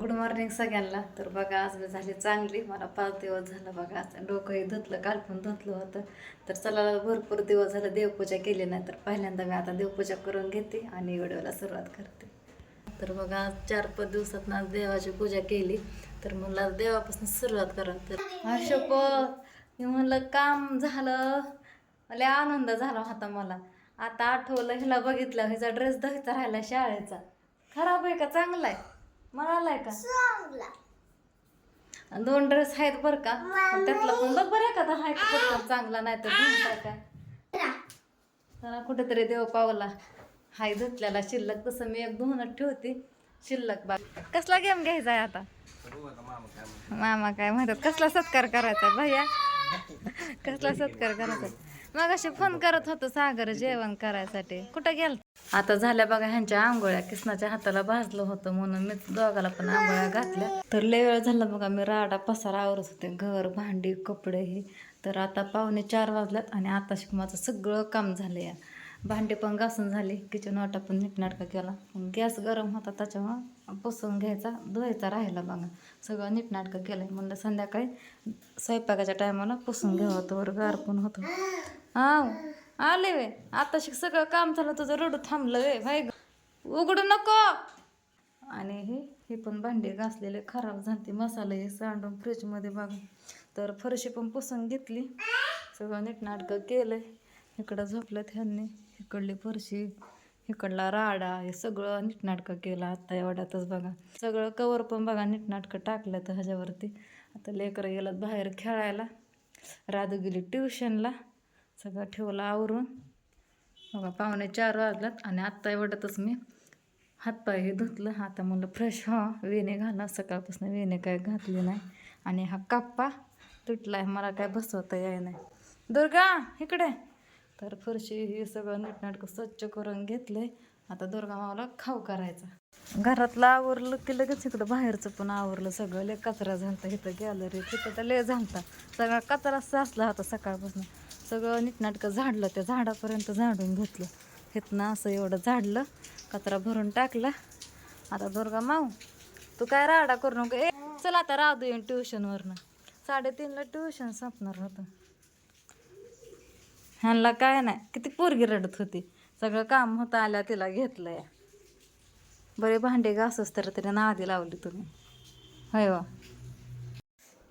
Good morning सगळ्यांना. तर बघा आज मी झाली चांगली. मला पाच दिवस झालं बघा. आज डोकंही धुतलं काल पण धुतलं होतं. तर चला भरपूर दिवस झालं देवपूजा केली नाही. तर पहिल्यांदा मी आता देवपूजा करून घेते आणि व्हिडिओला सुरुवात करते. तर बघा आज चार पाच दिवसात आज देवाची पूजा केली. तर म्हणलं देवापासून सुरुवात करा. तर अशोक मी म्हणलं काम झालं. लय आनंद झाला होता मला. आता आठवलं हिला बघितलं हिचा ड्रेस धुवायचा राहिला शाळेचा. खराब आहे का? चांगला आहे. म्हणालाय का? आणि दोन ड्रेस आहेत बरं का. त्यातला पण बघ बरं एखादा हाय का पटकन चांगला नाही तर टाका जरा कुठेतरी देव पावला. हाय धुतल्याला शिल्लक तसं मी एक धुवूनच ठेवते. शिल्लक बा कसला गेम घ्यायचा आहे आता? मामा काय म्हणतात कसला सत्कार करायचा भैया? कसला सत्कार करायचा? मग असे फोन करत होतो सागर जेवण करायसाठी. कुठं गेल आता झाल्या बघा ह्यांच्या आंघोळ्या. किसनाच्या हाताला भाजलं होतं म्हणून मी दोघाला पण आंघोळ्या घातल्या. तर लय वेळ झाला बघा मी राडा पसारा आवरत होते. घर भांडी कपडे हे तर आता पावणे चार वाजल्यात आणि आता माझं सगळं काम झालं या भांडे पण घासून झाली. किचन वाटा पण नीटनाटका केला. गॅस गरम होता त्याच्यामुळं पुसून घ्यायचा. धुवायचा राहिला बघा. सगळं नीटनाटकं केलं म्हणलं संध्याकाळी स्वयंपाकाच्या टायमाला पुसून घ्यावं. तर गार पण होतं. हा आले वे. आता शिक सगळं काम झालं. तुझं रडू थांबलं वे. भाई उघडू नको. आणि हे हे पण भांडे घासलेले खराब झालते. मसाले हे सांडून फ्रीजमध्ये बघा. तर फरशी पण पुसून घेतली. सगळं नीटनाटकं केलं इकडं झोपलं ह्यांनी. इकडली फरशी इकडला राडा हे सगळं नीटनाटकं केलं आता एवढ्यातच बघा. सगळं कवर पण बघा नीटनाटकं टाकलं तर ह्याच्यावरती. आता लेकरं गेलं बाहेर खेळायला. राधू गेली ट्युशनला. सगळं ठेवलं आवरून. बघा पाहुणे चार वाजल्यात आणि आत्ता एवढ्यातच मी हातपाय हे धुतलं. आता म्हणलं फ्रेश हा वेणे घाला. सकाळपासून वेणे काय घातली नाही. आणि हा काप्पा तुटला आहे मला काय बसवता याय नाही. दुर्गा इकडे. तर फरशी हे सगळं नीटनाटकं स्वच्छ करून घेतलंय. आता दुर्गा मावाला खाऊ करायचा. घरातलं आवरलं की लगेच इकडं बाहेरचं पण आवरलं सगळं. लय कचरा झालता इथं गॅलरी तिथं तर लय झालता. सगळा कचरा साचला होता सकाळपासून. सगळं नीटनाटकं झाडलं. त्या झाडापर्यंत झाडून घेतलं. इथनं असं एवढं झाडलं. कचरा भरून टाकला. आता दुर्गा माऊ तू काय राडा करू नको. ए चल आता राहू येऊन ट्युशनवरनं साडेतीनला ट्युशन संपणार होतं. ह्यांना काय नाही किती पोरगी रडत होती. सगळं काम होतं आल्या तिला घेतलं या बरे भांडे घासच तर तिने नादी लावली तुम्ही. होय वा.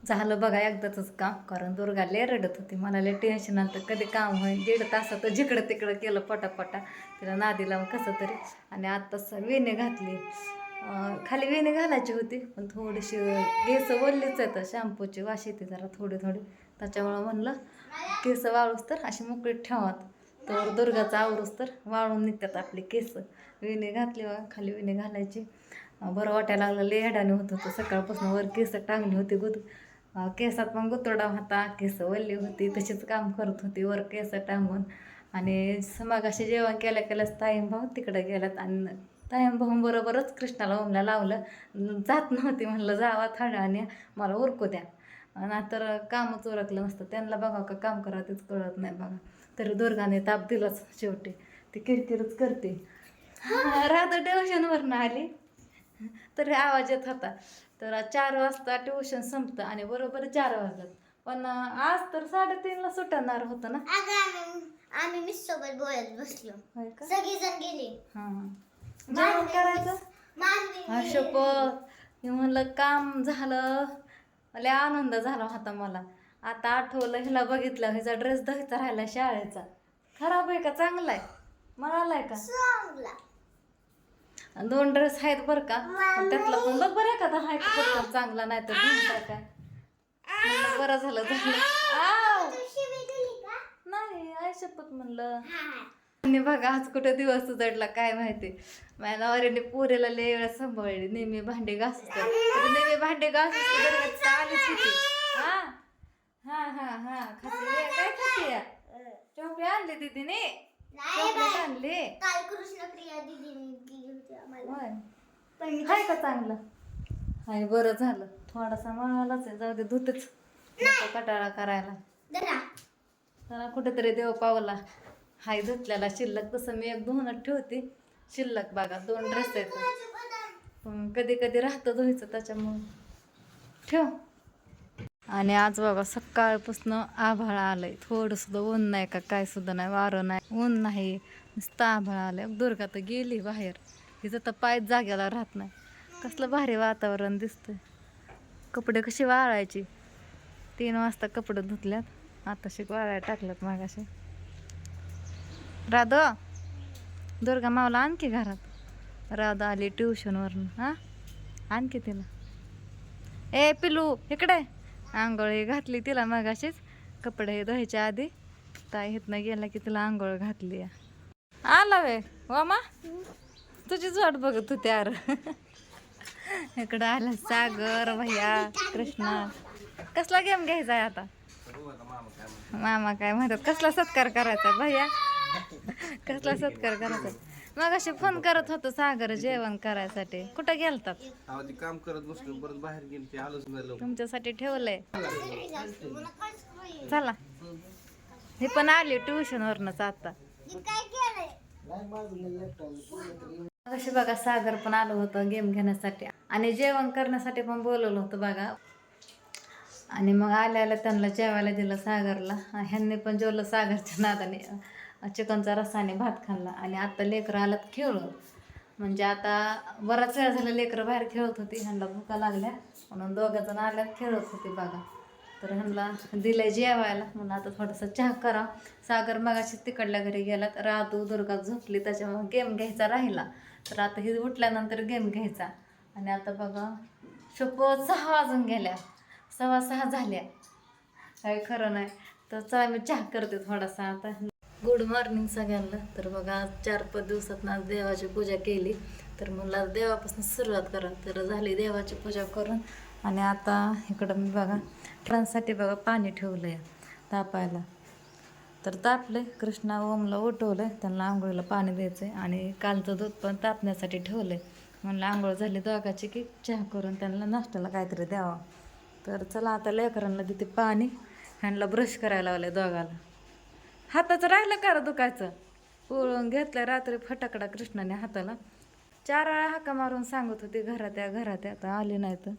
झालं बघा एकदाच काम कारण दुर्गा लय रडत होती. मला लय टेन्शन आलं कधी काम होईल दीड तासात जिकडं तिकडं केलं पटापटा. तिला नादी लावून कसं तरी. आणि आत्ताच वेणे घातली. खाली वेणे घालायची होती पण थोडीशी केस वल्लीच आहेत शॅम्पूची वाशी येते जरा थोडी थोडी. त्याच्यामुळं म्हणलं केस वाळूस तर अशी मोकळीत ठेवात. तर दुर्गाचा आवरूस तर वाळून निघतात आपले केस. विणे घातली खाली विणे घालायची. बरं वाटायला लागलं लेहडाने होत होतं. सकाळपासून वर केस टांगली होती गुत केसात पण गुतडा होता केस वल्ली होती तशीच काम करत होती वर केस टांगून. आणि समागाशी जेवण केल्या केल्यास ताईम भाऊ तिकडे गेल्यात आणि ताईम भाऊ बरोबरच कृष्णाला ओमला लावलं. जात नव्हती म्हणलं जावा थोड्या आणि मला उरकू द्या. नाहीतर कामच उरकलं नसतं. त्यांना बघा का काम करा तेच कळत नाही बघा. तरी दुर्गाने ताप दिलाच शेवटी. ती किरकिरच करते. राधा ट्युशनवरनं आली. तरी आवाज येत होता. तर चार वाजता ट्युशन संपतं आणि बरोबर चार वाजतात पण आज तर साडेतीनला सुटणार होतं ना? आम्ही मिस सोबत बोलत बसलो. होय का? सगळी जण गेली. हां. जेवण करायचं? हा शपथ. म्हणलं काम झालं. लय आनंद झाला होता मला. आता आठवलं हिला बघितलं हिचा ड्रेस धुवायचा राहिला शाळेचा. खराब आहे का? चांगला आहे. म्हणालाय का? चांगला. आणि दोन ड्रेस आहेत बरं का. त्यातला पण बघ बरं एखादा हाय का चांगला नाही तर बरं झालं झालं. का नाही आय शपथ म्हणलं. आणि बघा आज कुठं दिवस उजडला काय माहिती. माझ्या नवऱ्याने पुरेला लय वेळा सांभाळली नेहमी भांडे घासत. नेहमी भांडे घासत आलीच होती. हा? हा हा हा. खाते. काय खाते या चॉकलेट आणली दीदीने? चॉकलेट आणली? काल कृष्णप्रिया दिदीने दिली होती आम्हाला. होय. पण मी हाय का चांगलं? हाय बरं झालं. थोडासा मळालाच आहे जाऊ दे धुतेच. कटाळा करायला. जरा. कुठेतरी देव पावला. हाय धुतल्याला शिल्लक तसं मी एक धुवूनच ठेवते. शिल्लक बघा दोन ड्रेस आहेत. पण कधी कधी राहतं धुवायचं त्याच्यामुळं. ठेव. आणि आज बघा सकाळपासून आभाळ आलंय. थोडं सुद्धा ऊन नाही का काय सुद्धा नाही वारं नाही. ऊन नाही. नुसतं आभाळ आलंय. दुर्गा तर गेली बाहेर. तिचं तर पाय जाग्याला राहत नाही. कसलं भारी वातावरण दिसतंय. कपडे कशी वाळायची. तीन वाजता कपडे धुतल्यात. आता शिक वाळायला टाकल्यात मागाशी. राधो दुर्गा मावला आणखी घरात. राधा आली ट्युशनवरून हां? आणखी तिला. ए पिलू इकडे. आंघोळी घातली तिला मगाशीच. कपडे धुवायच्या आधी. ताई इथनं गेला की तिला आंघोळ घातली. आला वे वामा? तुझीच वाट बघत होती अर इकडं आला सागर भैया कृष्णा. कसला गेम घ्यायचा आहे आता? मामा काय म्हणतात कसला सत्कार करायचा भैया? कसला सत्कार करायचा? मग असे फोन करत होतो सागर जेवण करायसाठी. कुठं गेलतात? अहो ते काम करत बसलो परत बाहेर गेली ते आलोच नाही लवकर. तुमच्यासाठी ठेवलंय. चला. हे पण आली ट्युशन वरनच आता. कशी बघा सागर पण आलं होतं गेम घेण्यासाठी. आणि जेवण करण्यासाठी पण बोलवलं होतं बघा. आणि मग आल्या आल्या त्यांना जेवायला दिलं सागरला. ह्यांनी पण जेवलं सागरच्या नादाने. चिकनचा रसाने भात खाल्ला आणि आता लेकरं आलात खेळून. म्हणजे आता बराच वेळ झाला लेकरं बाहेर खेळत होती ह्यांना भुका लागल्या. म्हणून दोघं जण आल्यात खेळत होते बघा. तर ह्यांना दिलं जेवायला. म्हणून आता थोडासा चहा करा. सागर मगाशी तिकडल्या घरी गेलात. रातू दुर्गा झोपली त्याच्यामुळे गेम घ्यायचा राहिला. तर आता ही उठल्यानंतर गेम घ्यायचा. आणि आता बघा शपथ सहा वाजून गेल्या. सव्वा सहा झाल्या. काही खरं नाही. तर चला मी चहा करते थोडासा आता. गुड मॉर्निंग सगळ्यांना. तर बघा आज चार पाच दिवसात आज देवाची पूजा केली. तर मला देवापासून सुरुवात करा तर झाली देवाची पूजा करून. आणि आता इकडं मी बघा फळांसाठी बघा पाणी ठेवलं आहे तापायला. तर तापले कृष्णा ओमला उठवलं त्यांना आंघोळीला पाणी द्यायचं आहे आणि कालचं दूध पण तापण्यासाठी ठेवलं आहे म्हणलं आंघोळ झाली दोघाची की चहा करून त्यांना नाश्त्याला काहीतरी द्यावा. तर चला आता लेकरांना देते पाणी. ह्यांना ब्रश करायला लावलं दोघाला. हाताचं राहिलं का दुखायचं? पोळून घेतलं रात्री फटाकडा कृष्णाने हाताला. चार वेळा हाका मारून सांगत होती घरात या घरात या. आता आली नाही तर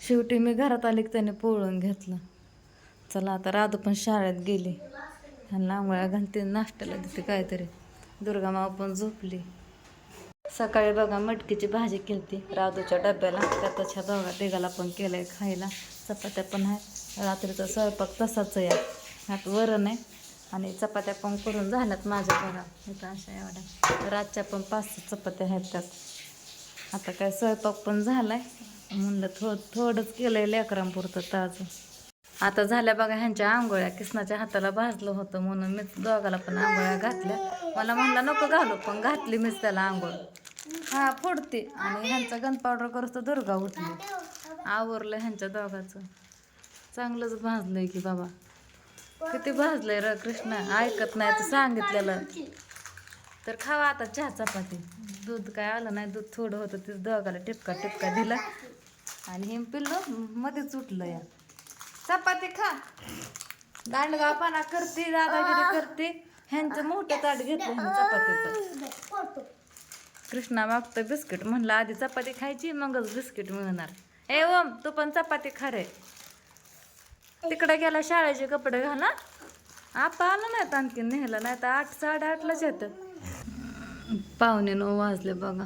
शेवटी मी घरात आली की त्याने पोळून घेतलं. चला आता राधू पण शाळेत गेली. लांबळ्या आंघोळ्या घालते नाश्त्याला देते काहीतरी. दुर्गा माव पण झोपली. सकाळी बघा मटकीची भाजी केलती. राधूच्या डब्याला. त्यातच ह्या दोघा तिघाला पण केलंय खायला. चपात्या पण आहेत. रात्रीचा स्वयंपाक तसाच आहे. ह्यात वरण आहे. आणि चपात्या पण करून झाल्यात माझ्या घरात. इथं अशा एवढ्या. रातच्या पण पाच चपात्या आहेत त्यात. आता काय स्वयंपाक पण झाला आहे म्हणलं थो थोडंच केलं आहे लेकरांपुरतं ताजं आता झाल्या बघा ह्यांच्या आंघोळ्या. किसनाच्या हाताला भाजलं होतं म्हणून मी दोघाला पण आंघोळ्या घातल्या. मला म्हणला नको घालू पण घातली मीच त्याला आंघोळ. हा फोडते. आणि ह्यांचा गन पावडर करूच तर दुर्गा उठली. आवरलं ह्यांच्या दोघाचं. चांगलंच भाजलंय की बाबा. किती भाजलंय र कृष्णा ऐकत नाही तर सांगितलेलं. तर खावा आता चहा चपाती. दूध काय आलं नाही दूध थोडं होतं ते दोघाला टिपका टिपका दिला. आणि हे पिल्लं मध्येच उठलं या. चपाती खा. दांडगावपणा करते दादागिरी करते. ह्यांचं मोठं ताट घेतलं ह्यानं चपातीचं. कृष्णा मागतं बिस्किट म्हणलं आधी चपाती खायची मगच बिस्किट मिळणार. ए ओम तू पण चपाती खा रे. तिकडे गेला शाळेचे कपडे घाला आपा आलं नाही आणखीन नेहला नाही तर आठ साडेआठलाच येतं पावणे नऊ वाजले बघा.